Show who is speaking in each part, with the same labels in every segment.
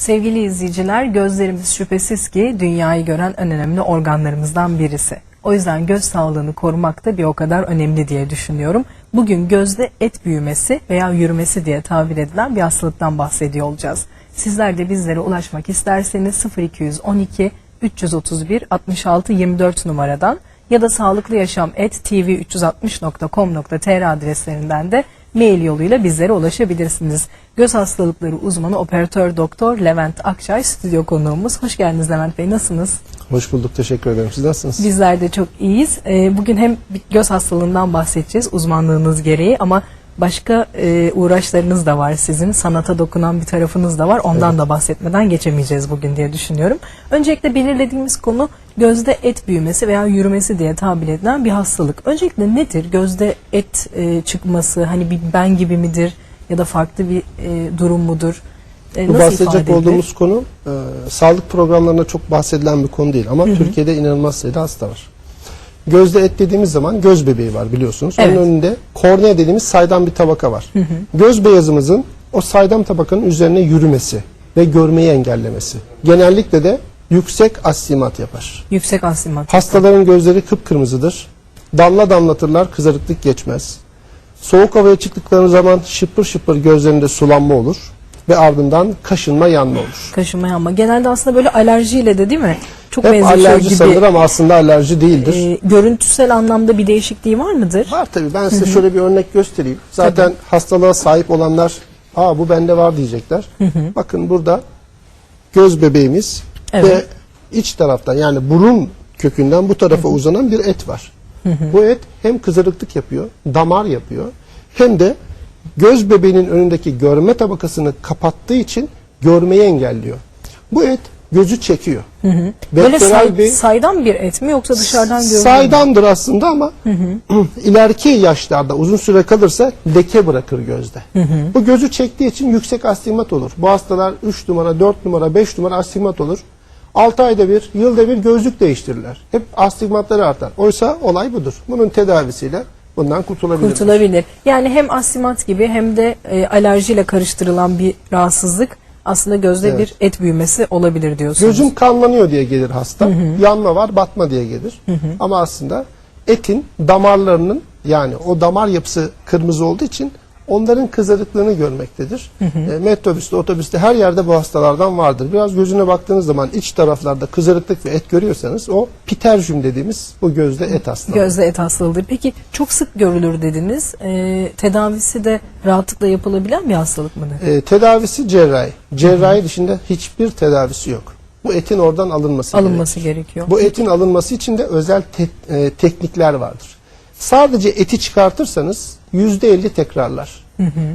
Speaker 1: Sevgili izleyiciler, gözlerimiz şüphesiz ki dünyayı gören en önemli organlarımızdan birisi. O yüzden göz sağlığını korumak da bir o kadar önemli diye düşünüyorum. Bugün gözde et büyümesi veya yürümesi diye tabir edilen bir hastalıktan bahsediyor olacağız. Sizler de bizlere ulaşmak isterseniz 0212 331 66 24 numaradan ya da sağlıklı yaşam et tv360.com.tr adreslerinden de mail yoluyla bizlere ulaşabilirsiniz. Göz hastalıkları uzmanı operatör doktor Levent Akçay stüdyo konuğumuz. Hoş geldiniz Levent Bey nasılsınız?
Speaker 2: Hoş bulduk, teşekkür ederim. Siz nasılsınız?
Speaker 1: Bizler de çok iyiyiz. Ee, Bugün hem bir göz hastalığından bahsedeceğiz uzmanlığınız gereği ama başka e, uğraşlarınız da var sizin. Sanata dokunan bir tarafınız da var. Ondan da bahsetmeden geçemeyeceğiz bugün diye düşünüyorum. Öncelikle belirlediğimiz konu gözde et büyümesi veya yürümesi diye tabir edilen bir hastalık. Öncelikle nedir? Gözde et e, çıkması hani bir ben gibi midir ya da farklı bir e, durum mudur? E,
Speaker 2: Bu bahsedecek olduğumuz konu e, sağlık programlarında çok bahsedilen bir konu değil ama Türkiye'de inanılmaz sayıda hasta var. Gözde et dediğimiz zaman göz bebeği var biliyorsunuz.
Speaker 1: Evet.
Speaker 2: Onun önünde kornea dediğimiz saydam bir tabaka var. Göz beyazımızın o saydam tabakanın üzerine yürümesi ve görmeyi engellemesi. Genellikle de yüksek astigmat yapar.
Speaker 1: Yüksek astigmat.
Speaker 2: Hastaların gözleri kıpkırmızıdır. Damla damlatırlar, kızarıklık geçmez. Soğuk havaya çıktıkları zaman şıpır şıpır gözlerinde sulanma olur ve ardından kaşınma yanma olur.
Speaker 1: Kaşınma yanma. Genelde aslında böyle alerjiyle de değil mi? Çok
Speaker 2: Hep
Speaker 1: benzeşiyor
Speaker 2: alerji
Speaker 1: gibi.
Speaker 2: sanılır ama aslında alerji değildir.
Speaker 1: Ee, görüntüsel anlamda bir değişikliği var mıdır?
Speaker 2: Var tabii ben size şöyle bir örnek göstereyim. Zaten hastalığa sahip olanlar aa bu bende var diyecekler. Bakın burada göz bebeğimiz
Speaker 1: Evet.
Speaker 2: ve iç taraftan yani burun kökünden bu tarafa uzanan bir et var. Bu et hem kızarıklık yapıyor, damar yapıyor hem de göz bebeğinin önündeki görme tabakasını kapattığı için görmeyi engelliyor. Bu et gözü çekiyor.
Speaker 1: Böyle
Speaker 2: Vektörel
Speaker 1: say- saydam bir et mi yoksa dışarıdan görünüyor?
Speaker 2: Saydamdır aslında ama ileriki yaşlarda uzun süre kalırsa leke bırakır gözde. Bu gözü çektiği için yüksek astigmat olur. Bu hastalar 3 numara, 4 numara, 5 numara astigmat olur. 6 ayda bir, yılda bir gözlük değiştirirler. Hep astigmatları artar. Oysa olay budur. Bunun tedavisiyle bundan kurtulabilir.
Speaker 1: Kurtulabilir. Yani hem astigmat gibi hem de e, alerjiyle karıştırılan bir rahatsızlık aslında gözde
Speaker 2: Evet.
Speaker 1: bir et büyümesi olabilir diyorsunuz.
Speaker 2: Gözüm kanlanıyor diye gelir hasta. Yanma var, batma diye gelir. Ama aslında etin damarlarının yani o damar yapısı kırmızı olduğu için onların kızarıklığını görmektedir. E, metrobüste, otobüste her yerde bu hastalardan vardır. Biraz gözüne baktığınız zaman iç taraflarda kızarıklık ve et görüyorsanız o piterjüm dediğimiz bu gözde et hastalığı.
Speaker 1: Gözde et hastalığıdır. Peki çok sık görülür dediniz. Ee, tedavisi de rahatlıkla yapılabilen bir hastalık mıdır?
Speaker 2: E, tedavisi cerrahi. Cerrahi dışında hiçbir tedavisi yok. Bu etin oradan alınması gerekiyor.
Speaker 1: Alınması gerekiyor.
Speaker 2: Bu etin alınması için de özel te- e, teknikler vardır. Sadece eti çıkartırsanız yüzde elli tekrarlar.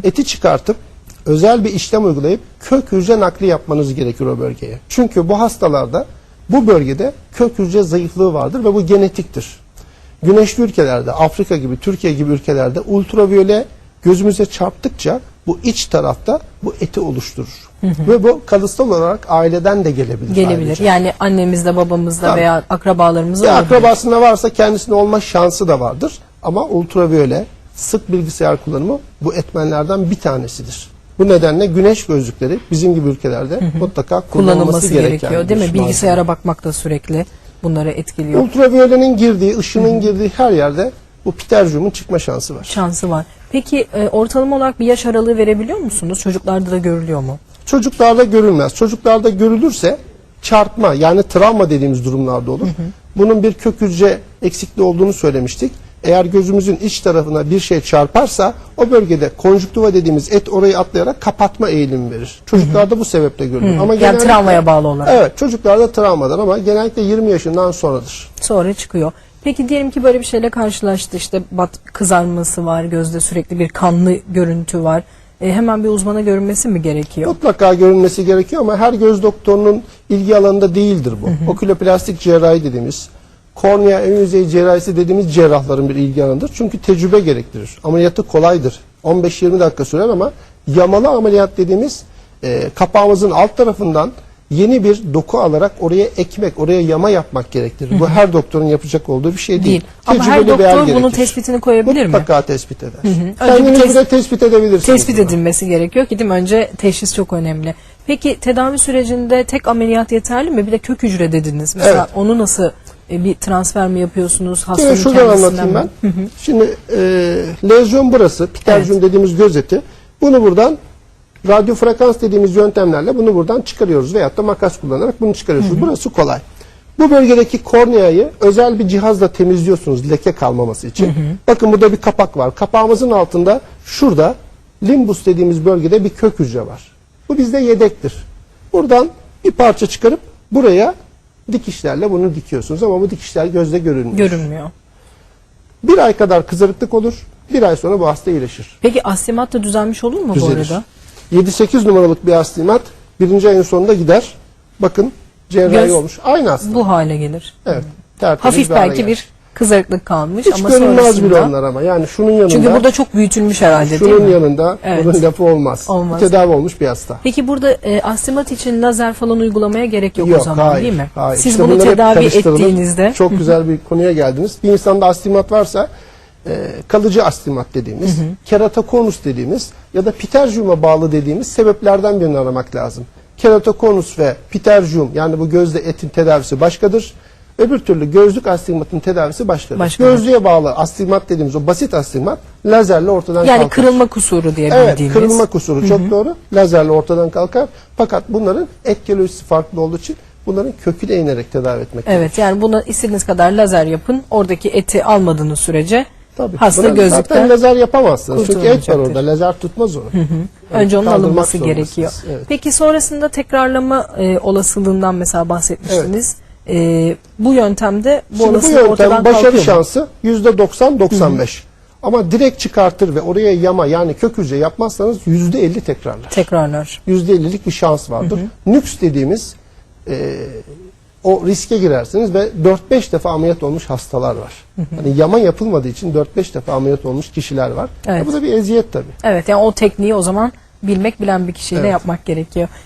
Speaker 2: Eti çıkartıp özel bir işlem uygulayıp kök hücre nakli yapmanız gerekir o bölgeye. Çünkü bu hastalarda bu bölgede kök hücre zayıflığı vardır ve bu genetiktir. Güneşli ülkelerde, Afrika gibi, Türkiye gibi ülkelerde ultraviyole gözümüze çarptıkça bu iç tarafta bu eti oluşturur. Ve bu kalıtsal olarak aileden de gelebilir.
Speaker 1: Gelebilir.
Speaker 2: ayrıca.
Speaker 1: Yani annemizde, babamızda
Speaker 2: Tabii.
Speaker 1: veya akrabalarımızda olabilir.
Speaker 2: akrabasında varsa kendisinde olma şansı da vardır. Ama ultraviyole, sık bilgisayar kullanımı bu etmenlerden bir tanesidir. Bu nedenle güneş gözlükleri bizim gibi ülkelerde mutlaka kullanılması,
Speaker 1: kullanılması gerekiyor değil
Speaker 2: bir
Speaker 1: mi? Bilgisayara bakmak da sürekli bunları etkiliyor.
Speaker 2: Ultraviyolenin girdiği, ışının girdiği her yerde bu piterjümun çıkma şansı var.
Speaker 1: Şansı var. Peki e, ortalama olarak bir yaş aralığı verebiliyor musunuz? Çocuklarda da görülüyor mu?
Speaker 2: Çocuklarda görülmez. Çocuklarda görülürse çarpma yani travma dediğimiz durumlarda olur. Bunun bir kök hücre eksikliği olduğunu söylemiştik. Eğer gözümüzün iç tarafına bir şey çarparsa o bölgede konjüktiva dediğimiz et orayı atlayarak kapatma eğilimi verir. Çocuklarda bu sebeple görülür. Ama
Speaker 1: Yani travmaya bağlı olarak.
Speaker 2: Evet çocuklarda travmadır ama genellikle 20 yaşından sonradır.
Speaker 1: Sonra çıkıyor. Peki diyelim ki böyle bir şeyle karşılaştı. İşte bat kızarması var, gözde sürekli bir kanlı görüntü var. E, hemen bir uzmana görünmesi mi gerekiyor?
Speaker 2: Mutlaka görünmesi gerekiyor ama her göz doktorunun ilgi alanında değildir bu. Oküloplastik cerrahi dediğimiz, kornea ön yüzey cerrahisi dediğimiz cerrahların bir ilgi alanıdır. Çünkü tecrübe gerektirir. Ameliyatı kolaydır. 15-20 dakika sürer ama yamalı ameliyat dediğimiz e, kapağımızın alt tarafından yeni bir doku alarak oraya ekmek, oraya yama yapmak gerektirir. Bu her doktorun yapacak olduğu bir şey değil.
Speaker 1: Değil. Ama her
Speaker 2: Tecrübeli
Speaker 1: doktor bunun
Speaker 2: gerekir.
Speaker 1: tespitini koyabilir mi?
Speaker 2: Mutlaka tespit eder.
Speaker 1: Önce bir
Speaker 2: Kendiniz
Speaker 1: tes-
Speaker 2: bile tespit edebilirsiniz.
Speaker 1: Tespit edilmesi gerekiyor ki değil mi? Önce teşhis çok önemli. Peki tedavi sürecinde tek ameliyat yeterli mi? Bir de kök hücre dediniz. Mesela
Speaker 2: Evet.
Speaker 1: onu nasıl e, bir transfer mi yapıyorsunuz? Hastanın
Speaker 2: Yine şuradan anlatayım
Speaker 1: mi?
Speaker 2: ben. Şimdi e, lezyon burası, piterjum dediğimiz göz eti. Bunu buradan radyo frekans dediğimiz yöntemlerle bunu buradan çıkarıyoruz veyahut da makas kullanarak bunu çıkarıyorsunuz. Burası kolay. Bu bölgedeki korneayı özel bir cihazla temizliyorsunuz leke kalmaması için. Bakın burada bir kapak var. Kapağımızın altında şurada limbus dediğimiz bölgede bir kök hücre var. Bu bizde yedektir. Buradan bir parça çıkarıp buraya dikişlerle bunu dikiyorsunuz ama bu dikişler gözle görünmüyor.
Speaker 1: Görünmüyor.
Speaker 2: Bir ay kadar kızarıklık olur. Bir ay sonra bu hasta iyileşir.
Speaker 1: Peki astimat da düzelmiş olur mu
Speaker 2: Düzelir.
Speaker 1: bu arada?
Speaker 2: 7-8 numaralık bir astimat birinci ayın sonunda gider. Bakın cerrahi
Speaker 1: Göz-
Speaker 2: olmuş. Aynı hasta.
Speaker 1: Bu hale gelir.
Speaker 2: Evet. tertemiz
Speaker 1: Hafif
Speaker 2: bir hale
Speaker 1: belki
Speaker 2: gelir.
Speaker 1: bir kızarıklık kalmış
Speaker 2: Hiç
Speaker 1: ama
Speaker 2: görünmez bile
Speaker 1: sonrasında...
Speaker 2: onlar ama. Yani şunun yanında
Speaker 1: Çünkü burada çok büyütülmüş herhalde değil
Speaker 2: şunun
Speaker 1: mi?
Speaker 2: yanında
Speaker 1: Evet.
Speaker 2: bunun lafı olmaz.
Speaker 1: Olmaz.
Speaker 2: Tedavi olmuş bir hasta.
Speaker 1: Peki burada e, astimat için lazer falan uygulamaya gerek yok, o zaman
Speaker 2: hayır,
Speaker 1: değil mi?
Speaker 2: Hayır.
Speaker 1: Siz
Speaker 2: İşte
Speaker 1: bunu
Speaker 2: bunlar hep
Speaker 1: tedavi
Speaker 2: karıştırılır.
Speaker 1: ettiğinizde
Speaker 2: çok güzel bir konuya geldiniz. Bir insanda astimat varsa e, kalıcı astimat dediğimiz, keratokonus dediğimiz ya da piterjuma bağlı dediğimiz sebeplerden birini aramak lazım. Keratokonus ve piterjum yani bu gözde etin tedavisi başkadır. Öbür türlü gözlük astigmatın tedavisi başkadır.
Speaker 1: Başkadır.
Speaker 2: Gözlüğe bağlı astigmat dediğimiz o basit astigmat lazerle ortadan
Speaker 1: yani
Speaker 2: kalkar.
Speaker 1: kırılma kusuru diye
Speaker 2: Evet,
Speaker 1: bildiğimiz.
Speaker 2: kırılma kusuru çok doğru. Lazerle ortadan kalkar. Fakat bunların etkiolojisi farklı olduğu için bunların köküne inerek tedavi etmek
Speaker 1: Evet yani buna istediğiniz kadar lazer yapın. Oradaki eti almadığınız sürece
Speaker 2: Tabii.
Speaker 1: hasta
Speaker 2: Zaten
Speaker 1: gözlükten
Speaker 2: lazer yapamazsınız. Çünkü et var orada. Lazer tutmaz onu. Yani
Speaker 1: önce onun alınması gerekiyor.
Speaker 2: Evet.
Speaker 1: Peki sonrasında tekrarlama e, olasılığından mesela bahsetmiştiniz. E, bu yöntemde bu
Speaker 2: Şimdi bu
Speaker 1: olasılık ortadan
Speaker 2: yöntem başarı şansı %90-95. Ama direkt çıkartır ve oraya yama yani kök hücre yapmazsanız %50 tekrarlar.
Speaker 1: Tekrarlar.
Speaker 2: %50'lik bir şans vardır. Nüks dediğimiz e, o riske girersiniz ve 4-5 defa ameliyat olmuş hastalar var. Hani yama yapılmadığı için 4-5 defa ameliyat olmuş kişiler var.
Speaker 1: Evet.
Speaker 2: E bu da bir eziyet tabii.
Speaker 1: Evet yani o tekniği o zaman bilmek bilen bir kişiyle
Speaker 2: Evet.
Speaker 1: yapmak gerekiyor.